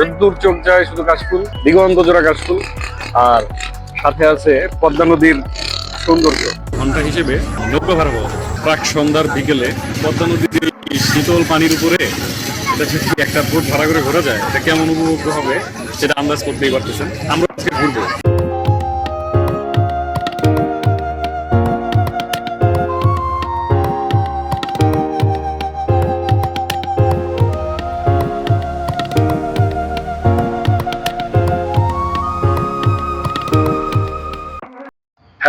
যদ্দূর চোখ যায় শুধু কাশফুল দিগন্ত জোড়া কাশফুল আর সাথে আছে পদ্মা নদীর সৌন্দর্য। ঘণ্টা হিসেবে নৌকা ভাড়া প্রাক সন্ধ্যার বিকেলে পদ্মা নদীর শীতল পানির উপরে এটা একটা বোট ভাড়া করে ঘোরা যায়। এটা কেমন উপভোগ্য হবে সেটা আন্দাজ করতেই পারতেছেন। আমরা আজকে ঘুরবো।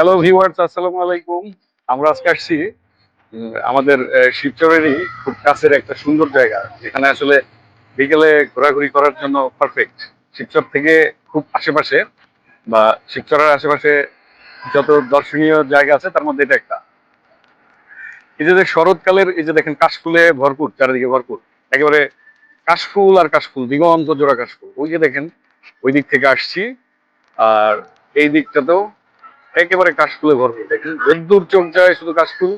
হ্যালো ভিউয়ার্স আসসালামু আলাইকুম। আমরা আজকে আসছি আমাদের শিবচরেরই খুব কাছের একটা সুন্দর জায়গা, যেখানে আসলে বিকেলে ঘোরাঘুরি করার জন্য পারফেক্ট শিবচর থেকে খুব আশেপাশে, বা শিবচরের আশেপাশে যত দর্শনীয় জায়গা আছে, তার মধ্যে এটা একটা। এই যে শরৎকালের, এই যে দেখেন কাশফুলে ভরপুর, চারিদিকে ভরপুর। একেবারে কাশফুল আর কাশফুল, দিগন্ত জোড়া কাশফুল। ওই যে দেখেন, ওই দিক থেকে আসছি, আর এই দিকটাতেও একেবারে কাশফুলে ভরপুর দেখেন। যদ্দূর চোখ যায় শুধু কাশফুল।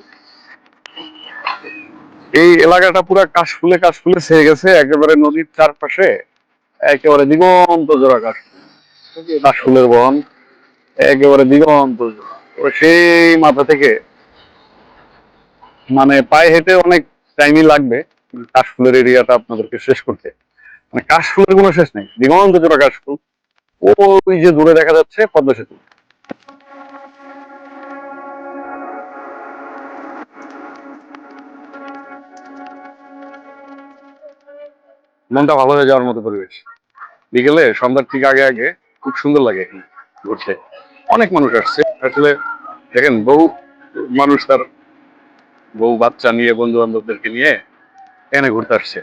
এই এলাকাটা পুরা কাশফুলে কাশফুলে ছেয়ে গেছে, একেবারে নদীর চারপাশে, একেবারে দিগন্ত জোড়া কাশফুল। কাশফুলের বন, একেবারে দিগন্ত জোড়া। সেই মাথা থেকে মানে পায়ে হেঁটে অনেক টাইমই লাগবে, কাশফুলের এরিয়াটা আপনাদেরকে শেষ করতে। মানে কাশফুলের কোনো শেষ নেই, দিগন্ত জোড়া কাশফুল। ওই যে দূরে দেখা যাচ্ছে পদ্মা সেতু। মনটা ভালো হয়ে যাওয়ার মতো পরিবেশ। বিকেলে সন্ধ্যার ঠিক আগে আগে খুব সুন্দর লাগে এখানে ঘুরতে। অনেক মানুষ আসছে। আসলে দেখেন, বহু মানুষ তার বউ, বাচ্চা নিয়ে বন্ধু বান্ধবদেরকে নিয়ে এখানে ঘুরতে আসছে।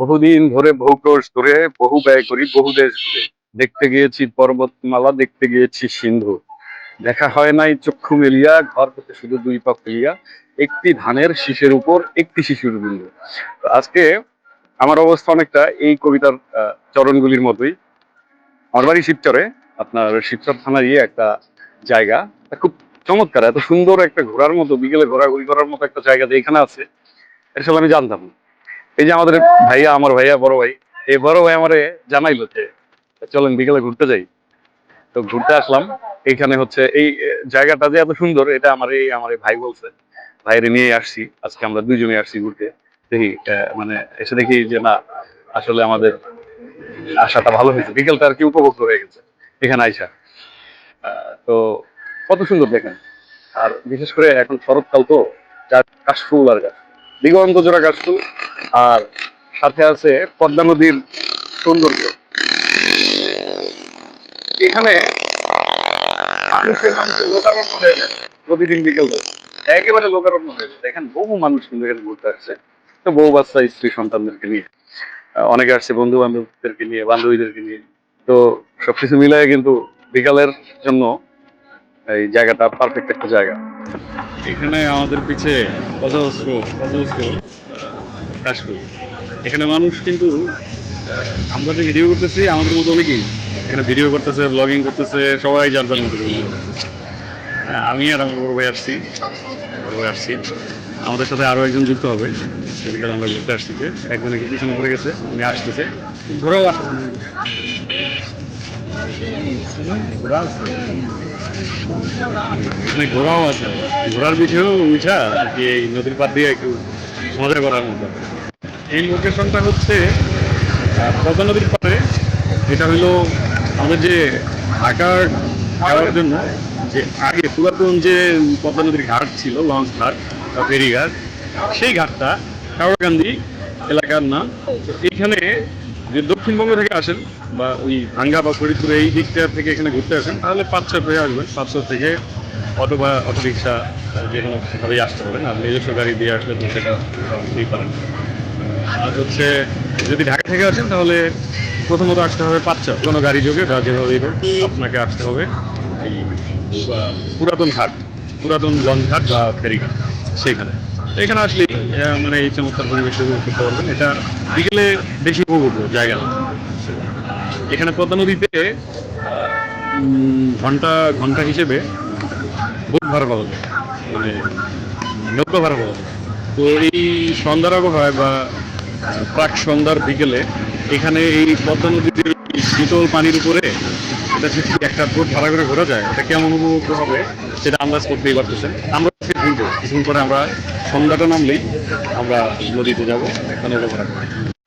বহুদিন ধরে বহু ক্রোশ ধরে, বহু ব্যয় করি, বহু দেশ ঘুরে। দেখতে গিয়েছি পর্বতমালা, দেখতে গিয়েছি সিন্ধু। দেখা হয় নাই চক্ষু মেলিয়া, ঘর হতে শুধু দুই পা ফেলিয়া একটি ধানের শীষের উপর, একটি শিশুর বিন্দু। আজকে আমার অবস্থা অনেকটা এই কবিতার চরণগুলির মতোই। আমার বাড়ি শিবচরে, আপনার শিবচর থানারই একটা জায়গা। খুব চমৎকার, এত সুন্দর একটা ঘোরার মতো, বিকেলে ঘোরাঘুরি করার মতো একটা জায়গা যে এখানে আছে এসব আমি জানতাম না। এই যে আমাদের ভাইয়া, আমার ভাইয়া, বড় ভাই, এই বড় ভাই আমারে জানাইলো যে, চলেন বিকেলে ঘুরতে যাই। তো ঘুরতে আসলাম। এইখানে হচ্ছে এই জায়গাটা যে এত সুন্দর, এটা আমার এই আমার ভাই বলছে। ভাইরে নিয়ে আসছি। আজকে আমরা দুইজনে আসছি ঘুরতে। দেখি মানে এসে দেখি যে না, আসলে আমাদের আশাটা ভালো হয়েছে। বিকেলটা আর কি উপভোগ হয়ে গেছে, এখানে আইসা। তো কত সুন্দর দেখেন। আর বিশেষ করে এখন শরৎকাল তো কাশফুল আর গাছ। দিগন্ত জোড়া কাশফুল। আর সাথে আছে পদ্মা নদীর সৌন্দর্য। এখানে প্রতিদিন বিকেল একেবারে লোকারণ্য হয়ে যায়। দেখেন, বহু মানুষ কিন্তু এখানে ঘুরতে আসছে। বউ বাচ্চা, স্ত্রী, সন্তানদেরকে নিয়ে। অনেকে আসছে বন্ধু বান্ধবদেরকে নিয়ে, বান্ধবীদেরকে নিয়ে। তো সবকিছু মিলাই কিন্তু বিকালের জন্য এই জায়গাটা পারফেক্ট একটা জায়গা। এখানে আমাদের পিছে অজস্র অজস্র কাশফুল এখানে মানুষ কিন্তু আমরা যে ভিডিও করতেছি আমাদের মতো অনেকেই। এখানে ভিডিও করতেছে ব্লগিং করতেছে সবাই যার যার মতো হ্যাঁ, আমি আর আমার বড় ভাই আসছি। বড় ভাই আসছি। আমাদের সাথে আরও একজন যুক্ত হবে। সেদিকে আমরা ঘুরতে আসছি যে একজন একটু পিছনে পড়ে গেছে উনি আসতেছে। ঘোরাও আসছে ঘোরাও আছে। ঘোরার বিষয়েও উঠা আর কি এই নদীর পাড় দিয়ে একটু মজা করার মতো। এই লোকেশনটা হচ্ছে পদ্মা নদীর পাড়ে। এটা হলো আমাদের যে ঢাকার যাওয়ার জন্য, যে আগে পুরাতন যে পদ্মা নদীর ঘাট ছিল, লঞ্চ ঘাট বা ফেরিঘাট সেই ঘাটটা কাওড়াকান্দি এলাকার নাম। এইখানে যে দক্ষিণবঙ্গ থেকে আসেন বা ওই ভাঙ্গা বা ফরিদপুর এই দিকটা থেকে এখানে ঘুরতে আসেন, তাহলে পাঁচশো পেয়ে আসবেন। পাঁচশো থেকে অটো বা অটো রিক্সা যে কোনো ভাবেই আসতে পারেন। আর নিজস্ব গাড়ি দিয়ে আসলে তো সেটা দিতেই পারেন। আর হচ্ছে, যদি ঢাকা থেকে আসেন, তাহলে প্রথমত আসতে হবে পাচ্চা কোনো গাড়ি যোগে বা যেভাবে হোক, আপনাকে আসতে হবে। এই, পুরাতন ঘাট। পুরাতন লঞ্চ ঘাট বা ফেরিঘাট, সেইখানে। এখানে আসলে মানে এই চমৎকার পরিবেশ করতে পারবেন। এটা বিকেলে বেশি উপভোগ জায়গা। এখানে পদ্মা নদীতে ঘণ্টা ঘণ্টা হিসেবে বহুত ভাড়া পাওয়া যায় মানে নৌকা ভাড়া পাওয়া যায় তো এই সন্ধ্যার আবহাওয়ায় বা, প্রাক সন্ধ্যার বিকেলে এখানে এই পদ্মা নদীর শীতল পানির উপরে, এটা যদি একটা বোট ভাড়া করে ঘোরা যায়, এটা কেমন উপভোগ হবে সেটা আন্দাজ করতেই পারতেছেন আমরা ঘুরবো কিছুক্ষণ পরে আমরা সন্ধ্যাটা নামলেই আমরা নদীতে যাব ভাড়া করে